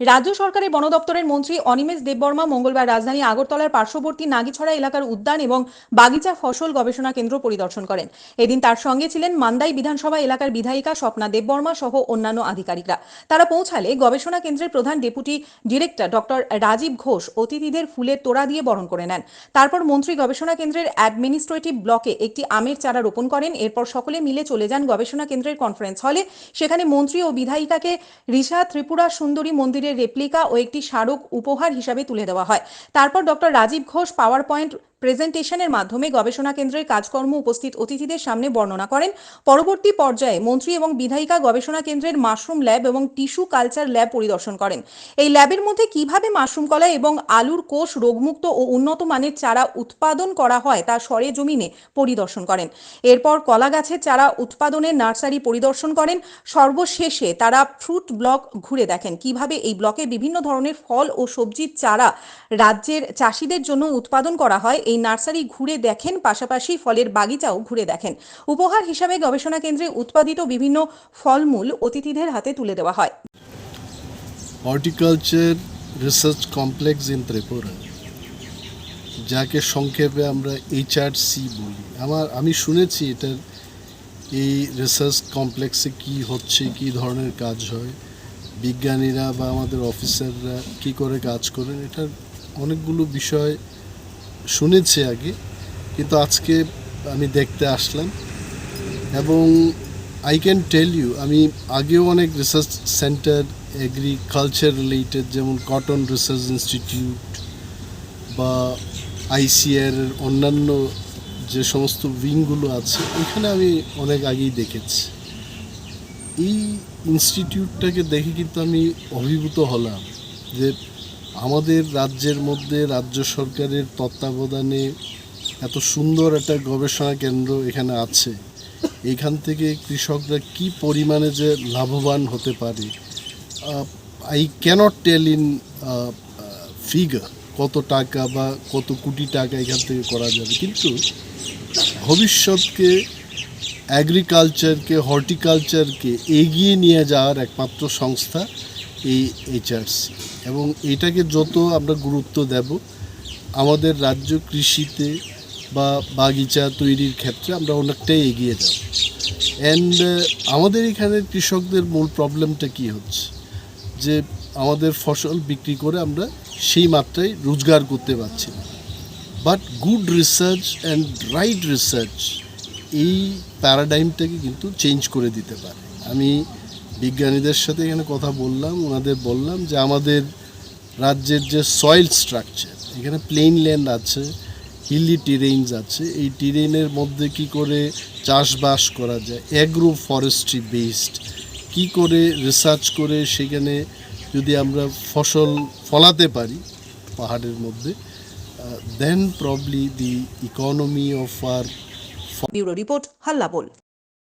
রাজ্য সরকারের বন দপ্তরের মন্ত্রী অনিমেষ দেববর্মা মঙ্গলবার রাজধানী আগরতলার পার্শ্ববর্তী নাগিছড়া এলাকার উদ্যান এবং বাগিচা ফসল গবেষণা কেন্দ্র পরিদর্শন করেন। এদিন তার সঙ্গে ছিলেন মান্দাই বিধানসভা এলাকার বিধায়িকা স্বপ্না দেববর্মা সহ অন্যান্য আধিকারিকরা। তারা পৌঁছালে গবেষণা কেন্দ্রের প্রধান deputy director doctor Rajib Ghosh অতিথিদের ফুলের তোড়া দিয়ে বরণ করে নেন। তারপর মন্ত্রী গবেষণা কেন্দ্রের অ্যাডমিনিস্ট্রেটিভ ব্লকে একটি আমের চারা রোপণ করেন। এরপর সকলে মিলে চলে যান গবেষণা কেন্দ্রের কনফারেন্স হলে। সেখানে মন্ত্রী ও বিধায়িকাকে ঋষা ত্রিপুরা সুন্দরী মন্দিরের রেপ্লিকা ও একটি স্মারক উপহার হিসাবে তুলে দেওয়া হয়। তারপর doctor Rajib Ghosh power point প্রেজেন্টেশনের মাধ্যমে গবেষণা কেন্দ্রের কাজকর্ম উপস্থিত অতিথিদের সামনে বর্ণনা করেন। পরবর্তী পর্যায়ে মন্ত্রী এবং বিধায়িকা গবেষণা কেন্দ্রের মাশরুম ল্যাব এবং টিস্যু কালচার ল্যাব পরিদর্শন করেন। এই ল্যাবের মধ্যে কীভাবে মাশরুম কলা এবং আলুর কোষ রোগমুক্ত ও উন্নত মানের চারা উৎপাদন করা হয় তা সরে জমিনে পরিদর্শন করেন। এরপর কলা গাছের চারা উৎপাদনের নার্সারি পরিদর্শন করেন। সর্বশেষে তারা ফ্রুট ব্লক ঘুরে দেখেন। কীভাবে এই ব্লকে বিভিন্ন ধরনের ফল ও সবজির চারা রাজ্যের চাষিদের জন্য উৎপাদন করা হয় এই নার্সারি ঘুরে দেখেন, পাশাপাশি ফলের বাগিচাও ঘুরে দেখেন। উপহার হিসাবে গবেষণা কেন্দ্রে উৎপাদিত বিভিন্ন ফলমূল অতিথিদের হাতে তুলে দেওয়া হয়। Horticulture research complex in Tripura, যাকে সংক্ষেপে আমরা এইচআরসি বলি। আমার, আমি শুনেছি এটার এই রিসার্চ কমপ্লেক্সে কি হচ্ছে, কি ধরনের কাজ হয়। বিজ্ঞানীরা বা আমাদের অফিসাররা কি করে কাজ করেন, এটার অনেকগুলো বিষয় শুনেছি আগে, কিন্তু আজকে আমি দেখতে আসলাম। এবং আই ক্যান টেল ইউ আমি আগেও অনেক রিসার্চ সেন্টার এগ্রিকালচার রিলেটেড যেমন কটন রিসার্চ ইনস্টিটিউট বা আইসিআর অন্যান্য যে সমস্ত উইংগুলো আছে, এখানে আমি অনেক আগেই দেখেছি। এই ইনস্টিটিউটটাকে দেখে কিন্তু আমি অভিভূত হলাম যে আমাদের রাজ্যের মধ্যে রাজ্য সরকারের তত্ত্বাবধানে এত সুন্দর একটা গবেষণা কেন্দ্র এখানে আছে। এখান থেকে কৃষকরা কি পরিমাণে যে লাভবান হতে পারে? I cannot tell in figure কত টাকা বা কত কোটি টাকা এখান থেকে করা যাবে। কিন্তু ভবিষ্যৎকে অ্যাগ্রিকালচারকে হর্টিকালচারকে এগিয়ে নিয়ে যাওয়ার একমাত্র সংস্থা এই এইচআরসি এবং এটাকে যত আমরা গুরুত্ব দেব, আমাদের রাজ্য কৃষিতে বা বাগিচা তৈরির ক্ষেত্রে আমরা অনেকটাই এগিয়ে যাব। অ্যান্ড আমাদের এখানে কৃষকদের মূল প্রবলেমটা কি হচ্ছে? যে আমাদের ফসল বিক্রি করে আমরা সেই মাত্রায় রোজগার করতে পারছি না। But good research and right research এই প্যারাডাইমটাকে কিন্তু চেঞ্জ করে দিতে পারে। আমি বিজ্ঞানীদের সাথে এখানে কথা বললাম ওনাদের বললাম যে আমাদের রাজ্যের যে সয়েল স্ট্রাকচার এখানে প্লেন ল্যান্ড আছে হিলি টিরেইনস আছে, এই টিরেইনের মধ্যে কি করে চাষবাস করা যায় অ্যাগ্রো ফরেস্ট্রি বেসড কি করে রিসার্চ করে সেখানে যদি আমরা ফসল ফলাতে পারি পাহাড়ের মধ্যে then probably the economy of R report হাল্লা বল।